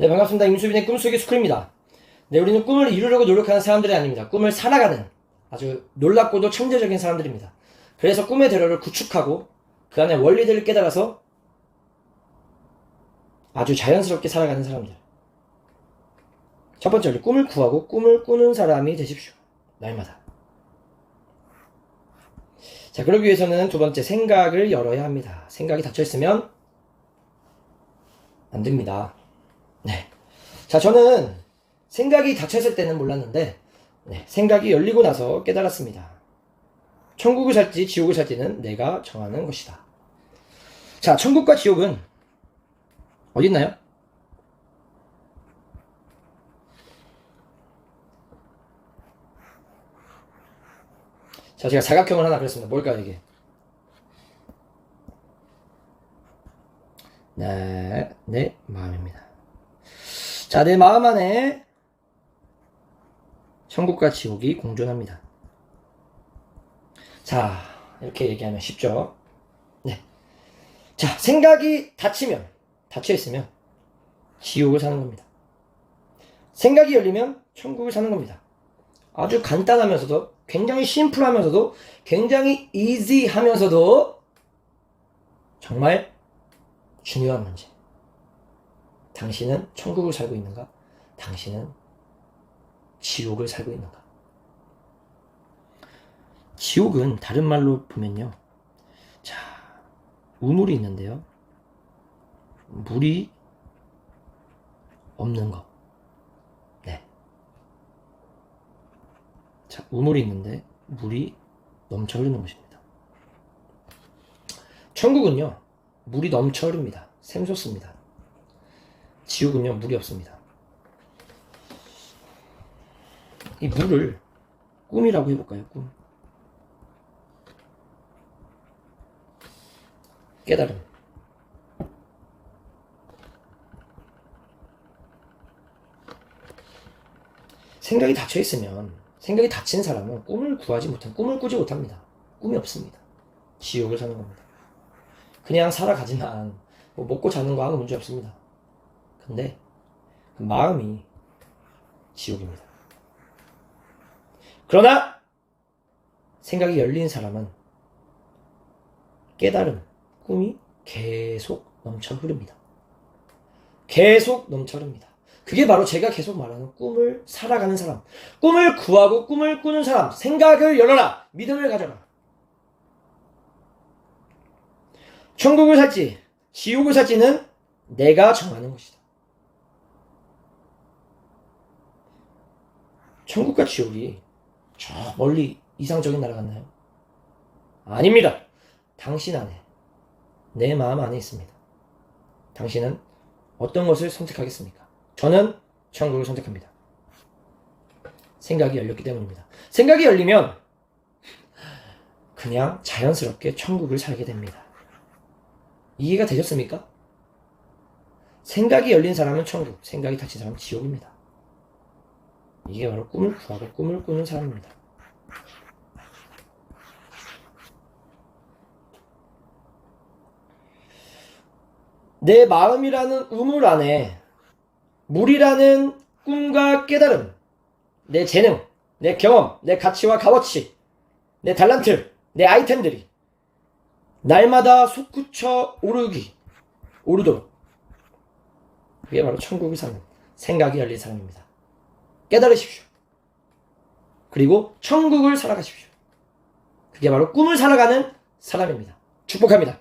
네, 반갑습니다. 임수빈의 꿈속의 스쿨입니다. 네, 우리는 꿈을 이루려고 노력하는 사람들이 아닙니다. 꿈을 살아가는 아주 놀랍고도 천재적인 사람들입니다. 그래서 꿈의 대로를 구축하고 그 안에 원리들을 깨달아서 아주 자연스럽게 살아가는 사람들. 첫 번째로 꿈을 구하고 꿈을 꾸는 사람이 되십시오. 날마다. 자, 그러기 위해서는 두 번째 생각을 열어야 합니다. 생각이 닫혀 있으면 안 됩니다. 네. 자, 저는 생각이 닫혔을 때는 몰랐는데, 네, 생각이 열리고 나서 깨달았습니다. 천국을 살지 지옥을 살지는 내가 정하는 것이다. 자, 천국과 지옥은 어디 있나요? 자, 제가 사각형을 하나 그렸습니다. 뭘까요, 이게? 네, 내 마음입니다. 자, 내 마음 안에 천국과 지옥이 공존합니다. 자, 이렇게 얘기하면 쉽죠? 네. 자, 생각이 닫히면, 닫혀 있으면 지옥을 사는 겁니다. 생각이 열리면 천국을 사는 겁니다. 아주 간단하면서도 굉장히 심플하면서도 굉장히 이지하면서도 정말 중요한 문제. 당신은 천국을 살고 있는가? 당신은 지옥을 살고 있는가? 지옥은 다른 말로 보면요. 자, 우물이 있는데요. 물이 없는 거. 네. 자, 우물이 있는데 물이 넘쳐 흐르는 것입니다. 천국은요. 물이 넘쳐 흐릅니다. 샘솟습니다. 지옥은요, 물이 없습니다. 이 물을 꿈이라고 해볼까요? 꿈. 깨달음. 생각이 닫혀 있으면 생각이 닫힌 사람은 꿈을 구하지 못한 꿈을 꾸지 못합니다. 꿈이 없습니다. 지옥을 사는 겁니다. 그냥 살아가지만 뭐 먹고 자는 거 아무 문제 없습니다. 근데 그 마음이 지옥입니다. 그러나 생각이 열린 사람은 깨달음, 꿈이 계속 넘쳐 흐릅니다. 계속 넘쳐 흐릅니다. 그게 바로 제가 계속 말하는 꿈을 살아가는 사람, 꿈을 구하고 꿈을 꾸는 사람, 생각을 열어라, 믿음을 가져라. 천국을 살지, 지옥을 살지는 내가 정하는 것이다. 천국과 지옥이 저 멀리 이상적인 나라 같나요? 아닙니다. 당신 안에, 내 마음 안에 있습니다. 당신은 어떤 것을 선택하겠습니까? 저는 천국을 선택합니다. 생각이 열렸기 때문입니다. 생각이 열리면 그냥 자연스럽게 천국을 살게 됩니다. 이해가 되셨습니까? 생각이 열린 사람은 천국, 생각이 닫힌 사람은 지옥입니다. 이게 바로 꿈을 구하고 꿈을 꾸는 사람입니다. 내 마음이라는 우물 안에 물이라는 꿈과 깨달음, 내 재능, 내 경험, 내 가치와 값어치, 내 달란트, 내 아이템들이 날마다 솟구쳐 오르기, 오르도록. 그게 바로 천국을 사는 생각이 열린 사람입니다. 깨달으십시오. 그리고 천국을 살아가십시오. 그게 바로 꿈을 살아가는 사람입니다. 축복합니다.